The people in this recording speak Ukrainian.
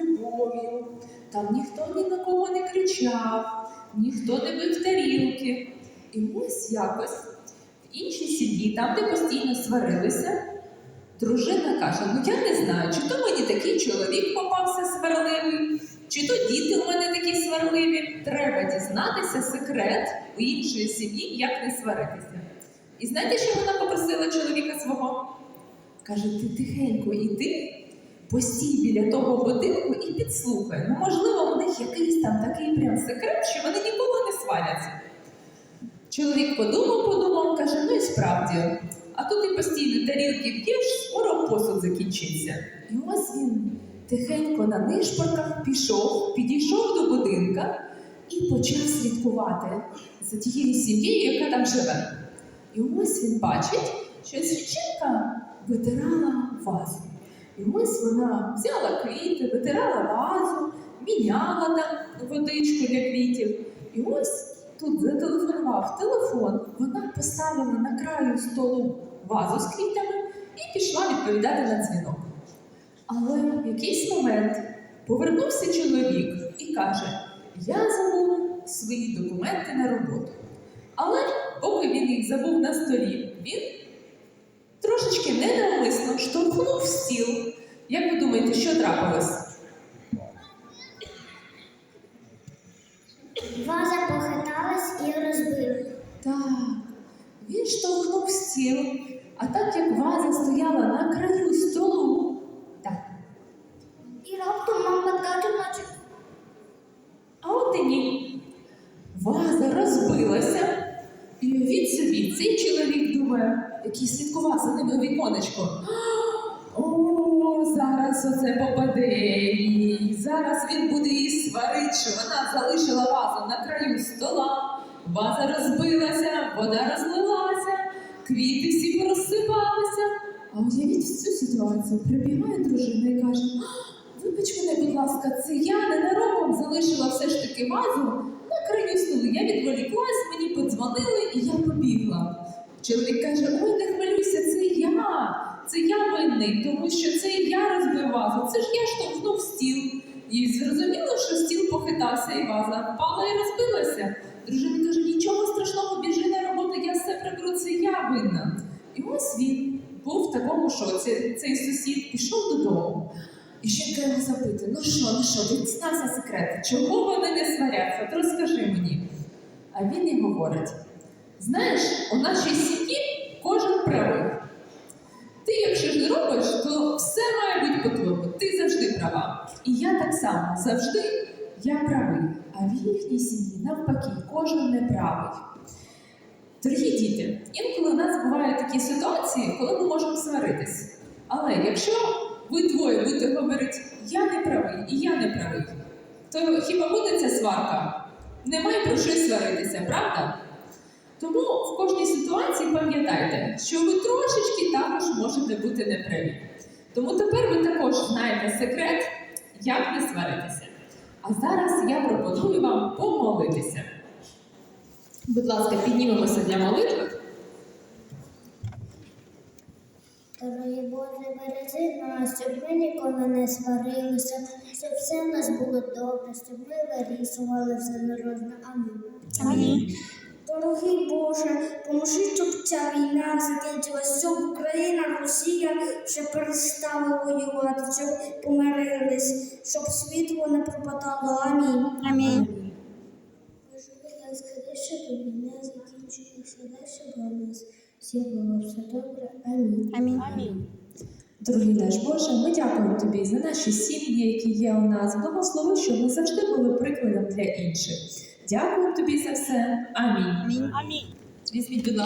любов'ю. Там ніхто ні на кого не кричав, ніхто не бив тарілки. І ось якось в іншій сім'ї, там, де постійно сварилися, дружина каже: Ну я не знаю, чи то мені такий чоловік попався сварливий, чи то діти у мене такі сварливі. Треба дізнатися секрет у іншої сім'ї, як не сваритися. І знаєте, що вона попросила чоловіка свого? Каже, ти тихенько іди, постій біля того будинку і підслухай. Ну, можливо, у них якийсь там такий прям секрет, що вони ніколи не сваряться. Чоловік подумав, подумав, каже, ну і справді, а тут і постійно тарілки б'єш, скоро посуд закінчиться. І ось він тихенько на нишпорках пішов, підійшов до будинка і почав слідкувати за тією сім'єю, яка там живе. І ось він бачить, що священка витирала вазу. І ось вона взяла квіти, витирала вазу, міняла там водичку для квітів. І ось тут зателефонував телефон, вона поставила на краю столу вазу з квітами і пішла відповідати на дзвінок. Але в якийсь момент повернувся чоловік і каже: Я забув свої документи на роботу. Але поки він їх забув на столі, він трошечки ненавмисно штовхнув в стіл. Як ви думаєте, що трапилось? Ваза похиталась і розбилась. Так, він штовхнув стіл, а так як ваза стояла на краю столу, так, І раптом мама каже, наче а от і ні. Ваза розбилася, уявіть собі, цей чоловік думає, який слідкував за ними віконечко. О, зараз оце попаде їй. Зараз він буде її сварити, що вона залишила вазу на краю стола. Ваза розбилася, вода розлилася, квіти всі порозсипалися. А уявіть цю ситуацію прибігає дружина і каже: «А, Вибач мене, будь ласка, це я ненароком залишила все ж таки вазу на краю столу. Я мені подзвонили і я побігла. Чоловік каже: Ой, не хвилюйся, це я. Це я винний, тому що це я розбив вазу. Це ж я штовхнув стіл. І зрозуміло, що стіл похитався і ваза впала і розбилася. Дружина каже: нічого страшного, біжи на роботу, я все приберу, це я винна. І ось він був в такому шоці. Цей сусід пішов додому. І жінка його запитує: ну що, ну що, дізнався секрет, чого вони не сваряться? От розкажи мені. А він їй говорить: знаєш, у нашій сім'ї кожен правий. Ти, якщо ж робиш, то все має бути по-твоєму. Ти завжди права. І я так само завжди я правий. А в їхній сім'ї навпаки, кожен не правий. Дорогі діти, інколи в нас бувають такі ситуації, коли ми можемо сваритись. Але якщо ви двоє будете говорити, я не правий і я не правий, то хіба буде ця сварка? Немає про що сваритися, правда? Тому в кожній ситуації пам'ятайте, що ви трошечки також можете бути неправі. Тому тепер ви також знаєте секрет, як не сваритися. А зараз я пропоную вам помолитися. Будь ласка, піднімемося для молитви. Дорогі Боже, бережи нас, щоб ми ніколи не сварилися, щоб все в нас було добре, щоб ми вирішували все народне. Амінь. Амінь. Дорогий Боже, поможи, щоб ця війна закінчилась, щоб Україна, Росія вже перестали воювати, щоб помирились, щоб світло не пропадало. Амінь. Амінь. Боже, будь ласка, скоріше до війна закінчується, дай щоб у всіх було все добре. Амінь. Амінь. Дорогий наш Боже, ми дякуємо Тобі за наші сім'ї, які є у нас. Благослови, щоб ми завжди були прикладом для інших. Дякуємо Тобі за все. Амінь. Амінь. Амінь. Візьміть, будь ласка.